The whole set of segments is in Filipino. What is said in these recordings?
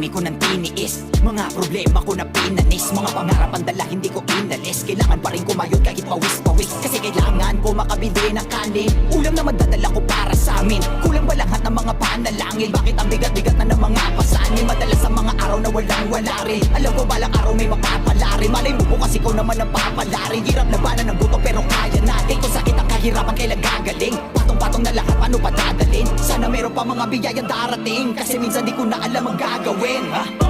dami ko ng tiniis. Mga problema ko na pinanis. Mga pangarap ang dala hindi ko inalis. Kailangan pa rin kumayod kahit pawis-pawis. Kasi kailangan ko makabili ng kanin. Ulam na madadala ko para sa amin. Kulang ba lahat ng mga panalangin. Bakit ang bigat-bigat na ng mga pasanin? Madalas sa mga araw na walang wala rin Alam ko balang araw may mapapalari. Malay mo bukas ikaw naman ang papalari. Hirap labanan ng buto pero kaya natin. Kung sakit ang kahirapan kailan gagaling? Patong-patong na lahat pa mga biyayang darating Kasi minsan di ko na alam ang gagawin ha?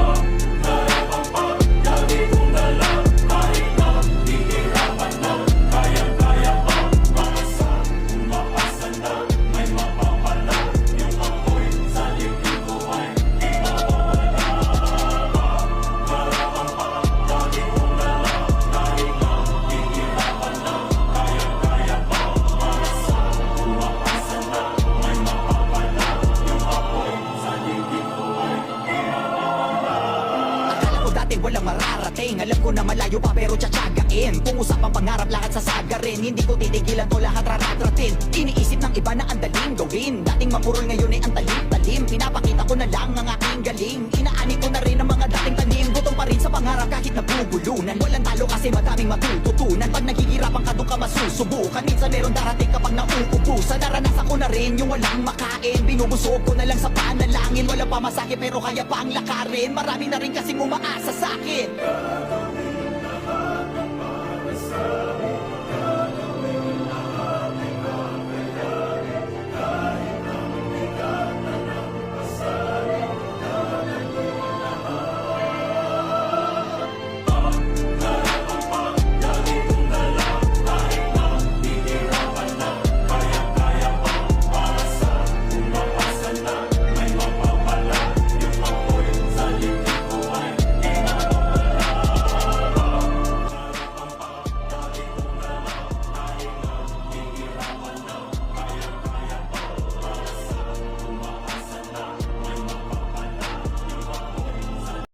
Walang mararating. Alam ko na malayo pa pero tsatsagain. Kung usapang pangarap lahat sasagarin Hindi ko titigilan to lahat raratratin Iniisip ng iba na ang daling gawin. Dating mapurol ngayon ay ang talim-talim. Pinapakita ko na lang ang aking galing. Inaani ko na rin ang mga dating tanim. Gutom pa rin sa pangarap kahit nabubulunan Walang talo kasi madaming matututunan. Pag naghihirapan ka doon ka masusubukan Minsan meron darating kapag nauubusan. Naranasan rin yung walang makain. Binubusog ko na lang sa panalangin. Wala pa masakit pero kaya pa ang lakarin. Marami na rin kasing umaasa sa akin